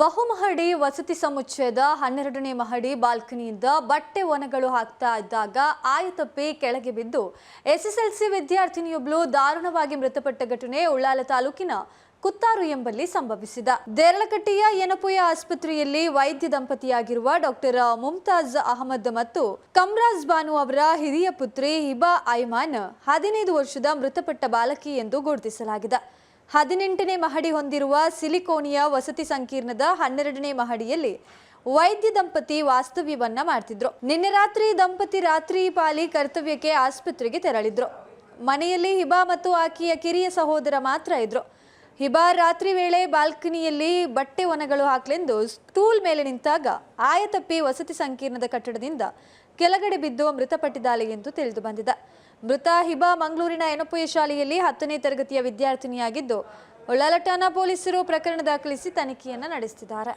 ಬಹುಮಹಡಿ ವಸತಿ ಸಮುಚ್ಚಯದ ಹನ್ನೆರಡನೇ ಮಹಡಿ ಬಾಲ್ಕನಿಯಿಂದ ಬಟ್ಟೆ ಒನಗಳು ಹಾಕ್ತಾ ಇದ್ದಾಗ ಆಯತಪ್ಪಿ ಕೆಳಗೆ ಬಿದ್ದು ಎಸ್ಎಸ್ಎಲ್ಸಿ ವಿದ್ಯಾರ್ಥಿನಿಯೊಬ್ಬಳು ದಾರುಣವಾಗಿ ಮೃತಪಟ್ಟ ಘಟನೆ ಉಳ್ಳಾಲ ತಾಲೂಕಿನ ಕುತ್ತಾರು ಎಂಬಲ್ಲಿ ಸಂಭವಿಸಿದ. ದೇರಳಕಟ್ಟಿಯ ಯನಪುಯ ಆಸ್ಪತ್ರೆಯಲ್ಲಿ ವೈದ್ಯ ದಂಪತಿಯಾಗಿರುವ ಡಾಕ್ಟರ್ ಮುಮ್ತಾಜ್ ಅಹಮದ್ ಮತ್ತು ಕಮ್ರಾಜ್ ಬಾನು ಅವರ ಹಿರಿಯ ಪುತ್ರಿ ಹಿಬಾ ಐಮಾನ್ ಹದಿನೈದು ವರ್ಷದ ಮೃತಪಟ್ಟ ಬಾಲಕಿ ಎಂದು ಗುರುತಿಸಲಾಗಿದೆ. ಹದಿನೆಂಟನೇ ಮಹಡಿ ಹೊಂದಿರುವ ಸಿಲಿಕೋನಿಯ ವಸತಿ ಸಂಕೀರ್ಣದ ಹನ್ನೆರಡನೇ ಮಹಡಿಯಲ್ಲಿ ವೈದ್ಯ ದಂಪತಿ ವಾಸ್ತವ್ಯವನ್ನ ಮಾಡ್ತಿದ್ರು. ನಿನ್ನೆ ರಾತ್ರಿ ದಂಪತಿ ರಾತ್ರಿ ಪಾಲಿ ಕರ್ತವ್ಯಕ್ಕೆ ಆಸ್ಪತ್ರೆಗೆ ತೆರಳಿದ್ರು. ಮನೆಯಲ್ಲಿ ಹಿಬಾ ಮತ್ತು ಆಕೆಯ ಕಿರಿಯ ಸಹೋದರ ಮಾತ್ರ ಇದ್ರು. ಹಿಬಾ ರಾತ್ರಿ ವೇಳೆ ಬಾಲ್ಕನಿಯಲ್ಲಿ ಬಟ್ಟೆ ಒಣಗಳು ಹಾಕ್ಲೆಂದು ಸ್ಟೂಲ್ ಮೇಲೆ ನಿಂತಾಗ ಆಯತಪ್ಪಿ ವಸತಿ ಸಂಕೀರ್ಣದ ಕಟ್ಟಡದಿಂದ ಕೆಳಗಡೆ ಬಿದ್ದು ಮೃತಪಟ್ಟಿದ್ದಾಳೆ ಎಂದು ತಿಳಿದು ಬಂದಿದೆ. ಮೃತ ಹಿಬಾ ಮಂಗಳೂರಿನ ಎನಪುಯ ಶಾಲೆಯಲ್ಲಿ ಹತ್ತನೇ ತರಗತಿಯ ವಿದ್ಯಾರ್ಥಿನಿಯಾಗಿದ್ದು, ಒಳಲಟಾನ ಪೊಲೀಸರು ಪ್ರಕರಣ ದಾಖಲಿಸಿ ತನಿಖೆಯನ್ನು ನಡೆಸುತ್ತಿದ್ದಾರೆ.